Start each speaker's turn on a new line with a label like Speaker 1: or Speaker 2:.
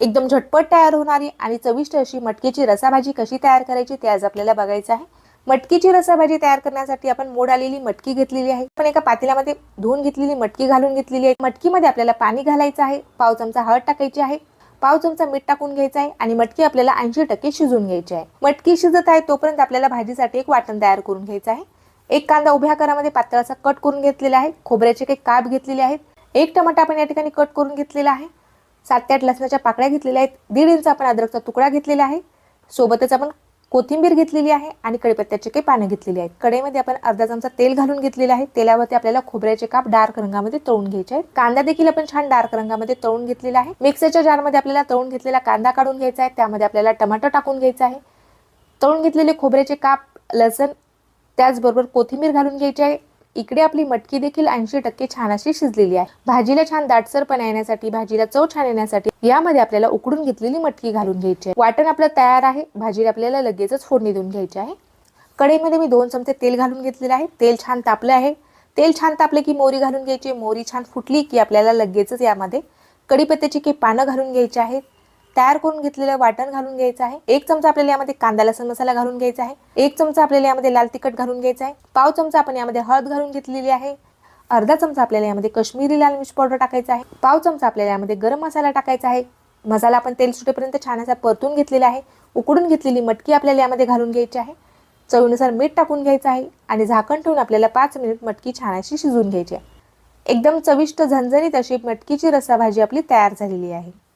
Speaker 1: एकदम झटपट तयार होणारी आणि चविष्ट अशी मटकीची रसाभाजी कशी तयार करायची ते आज आपल्याला बघायचं आहे. मटकीची रसाभाजी तयार करण्यासाठी आपण मोड आलेली मटकी घेतलेली आहे. पण एका पातेल्यामध्ये धुवून घेतलेली मटकी घालून घेतलेली आहे. मटकीमध्ये आपल्याला पाणी घालायचं आहे. पाव चमचा हळद टाकायची आहे. पाव चमचा मीठ टाकून घ्यायचं आहे आणि मटकी आपल्याला ऐंशी टक्के शिजून घ्यायची आहे. मटकी शिजत आहे तोपर्यंत आपल्याला भाजीसाठी एक वाटण तयार करून घ्यायचं आहे. एक कांदा उभ्या आकारामध्ये पातळाचा कट करून घेतलेला आहे. खोबऱ्याचे काही काप घेतलेले आहेत. एक टमाटा आपण या ठिकाणी कट करून घेतलेला आहे. सात ते आठ लसणाच्या पाकळ्या घेतलेल्या आहेत. दीड इंच आपण अद्रकचा तुकडा घेतलेला आहे. सोबतच आपण कोथिंबीर घेतलेली आहे आणि कढीपत्त्याचे काही पानं घेतलेली आहेत. कढईमध्ये आपण अर्धा चमचा तेल घालून घेतलेलं आहे. तेलावरती आपल्याला खोबऱ्याचे काप डार्क रंगामध्ये तळून घ्यायचे आहेत. कांदा देखील आपण छान डार्क रंगामध्ये तळून घेतलेला आहे. मिक्सरच्या जारमध्ये आपल्याला तळून घेतलेला कांदा काढून घ्यायचा आहे. त्यामध्ये आपल्याला टमाटर टाकून घ्यायचा आहे. तळून घेतलेले खोबऱ्याचे काप लसण त्याचबरोबर कोथिंबीर घालून घ्यायची आहे. इकडे आपली मटकी देखील ऐंशी टक्के छान अशी शिजलेली आहे. भाजीला छान दाटसरपणा येण्यासाठी भाजीला चव छान येण्यासाठी यामध्ये आपल्याला उकडून घेतलेली मटकी घालून घ्यायची आहे. वाटण आपलं तयार आहे. भाजीला आपल्याला लगेचच फोडणी देऊन घ्यायची आहे. कढईमध्ये मी दोन चमचे तेल घालून घेतलेले आहे. तेल छान तापले आहे. तेल छान तापले की मोरी घालून घ्यायची. मोरी छान फुटली की आपल्याला लगेचच यामध्ये कढीपत्त्याची काही पानं घालून घ्यायची आहेत. तयार करून घेतलेलं वाटण घालून घ्यायचं आहे. एक चमचा आपल्याला यामध्ये कांदा लसण मसाला घालून घ्यायचा आहे. एक चमचा आपल्याला यामध्ये लाल तिखट घालून घ्यायचा आहे. पाव चमचा आपण यामध्ये हळद घालून घेतलेली आहे. अर्धा चमचा आपल्याला यामध्ये कश्मीरी लाल मिर्च पावडर टाकायचा आहे. पाव चमचा आपल्याला यामध्ये गरम मसाला टाकायचा आहे. मसाला आपण तेल सुटेपर्यंत छान असा परतून घेतलेला आहे. उकडून घेतलेली मटकी आपल्याला यामध्ये घालून घ्यायची आहे. चवीनुसार मीठ टाकून घ्यायचं आहे आणि झाकण ठेवून आपल्याला पाच मिनिट मटकी छान अशी शिजवून घ्यायची आहे. एकदम चविष्ट झणझणीत अशी मटकीची रस्सा भाजी आपली तयार झालेली आहे.